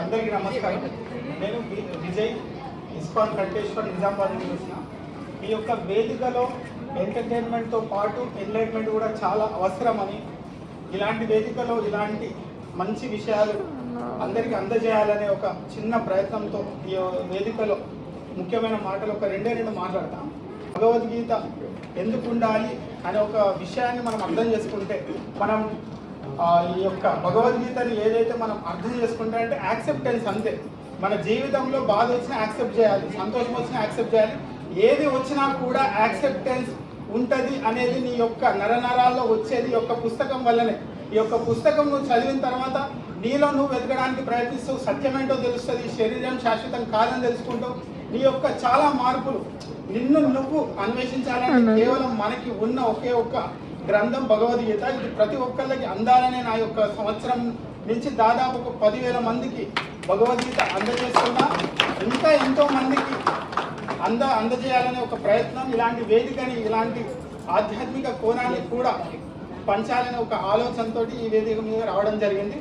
అందరికీ నమస్కారం. నేను విజయ్ ఇస్కాన్ కంటేశ్వర్ నిజామాబాద్ నుంచి వచ్చిన ఈ యొక్క వేదికలో ఎంటర్టైన్మెంట్తో పాటు ఎంటర్టైన్మెంట్ కూడా చాలా అవసరమని ఇలాంటి వేదికలో ఇలాంటి మంచి విషయాలు అందరికీ అందజేయాలనే ఒక చిన్న ప్రయత్నంతో ఈ వేదికలో ముఖ్యమైన మాటలు ఒక రెండే రెండు మాట్లాడతాం. భగవద్గీత ఎందుకు ఉండాలి అనే ఒక విషయాన్ని మనం అర్థం చేసుకుంటే మనం ఈ యొక్క భగవద్గీతని ఏదైతే మనం అర్థం చేసుకుంటే అంటే యాక్సెప్టెన్స్ అంతే. మన జీవితంలో బాధ వచ్చినా యాక్సెప్ట్ చేయాలి సంతోషం వచ్చినా యాక్సెప్ట్ చేయాలి. ఏది వచ్చినా కూడా యాక్సెప్టెన్స్ ఉంటుంది అనేది నీ యొక్క నరనరాల్లో వచ్చేది యొక్క పుస్తకం వల్లనే. ఈ యొక్క పుస్తకం నువ్వు చదివిన తర్వాత నీలో నువ్వు వెతకడానికి ప్రయత్నిస్తూ సత్యమేంటో తెలుస్తుంది శరీరం శాశ్వతం కాదని తెలుసుకుంటావు. నీ యొక్క చాలా మార్పులు. నిన్ను నువ్వు అన్వేషించాలని కేవలం మనకి ఉన్న ఒకే ఒక్క గ్రంథం భగవద్గీత. ఇది ప్రతి ఒక్కళ్ళకి అందాలనే నా యొక్క సంవత్సరం నుంచి దాదాపు ఒక పదివేల మందికి భగవద్గీత అందజేస్తున్నా. ఇంకా ఎంతో మందికి అంద అందజేయాలనే ఒక ప్రయత్నం ఇలాంటి వేదికని ఇలాంటి ఆధ్యాత్మిక కోణాన్ని కూడా పంచాలనే ఒక ఆలోచనతోటి ఈ వేదిక మీద రావడం జరిగింది.